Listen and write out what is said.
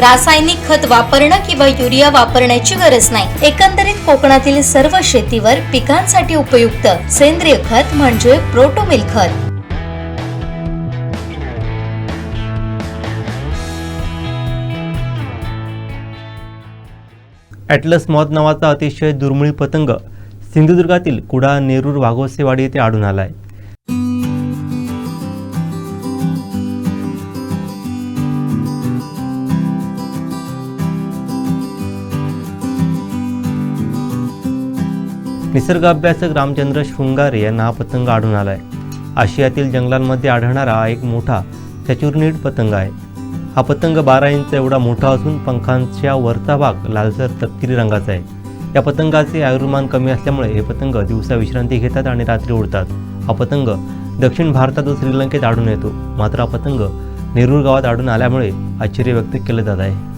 रासायनिक खत वापरणं किंवा युरिया वापरण्याची गरज नाही. एकंदरीत कोकणातील सर्व शेतीवर पिकांसाठी उपयुक्त सेंद्रिय खत म्हणजे प्रोटोमिल खत. ॲटलस मॉथ नावाचा अतिशय दुर्मिळ पतंग सिंधुदुर्गातील कुडा नेरूर वाघोसेवाडी येथे आढळून आला आहे निसर्ग अभ्यासक रामचंद्र शृंगारे यांना हा पतंग आढळून आला आहे आशियातील जंगलांमध्ये आढळणारा हा एक मोठा चॅचुर्नीड पतंग आहे. हा पतंग बारा इंच एवढा मोठा असून पंखांच्या वरचा भाग लालसर तपकिरी रंगाचा आहे. या पतंगाचे आयुर्मान कमी असल्यामुळे हे पतंग दिवसा विश्रांती घेतात आणि रात्री उडतात. हा पतंग दक्षिण भारतात व श्रीलंकेत आढळून येतो. मात्र हा पतंग नेरूर गावात आढळून आल्यामुळे आश्चर्य व्यक्त केलं जात आहे.